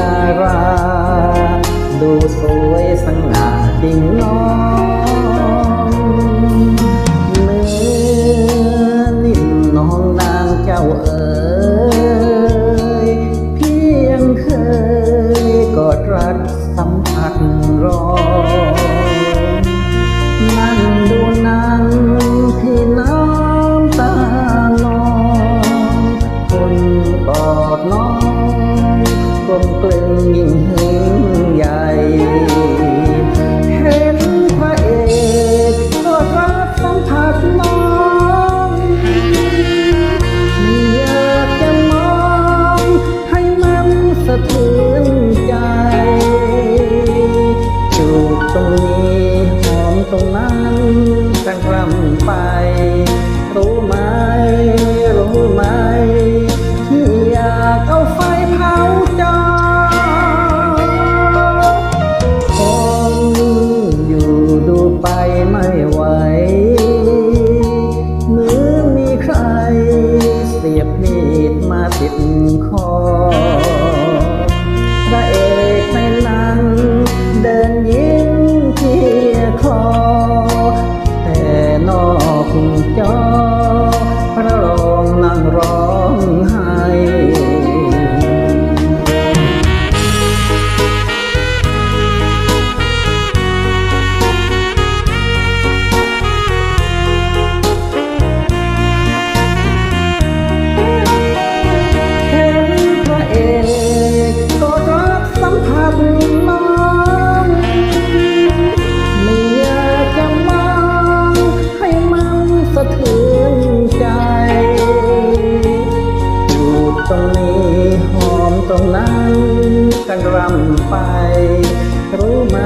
ดารา ดูสวยสง่าจริงน้อง ไป รู้ไหม รู้ไหม ที่อยากเอาไฟเผาจอคงอยู่ดูไปไม่ไหวมือมีใคร เสียบมีดมาติดคอ ไป รู้ไหม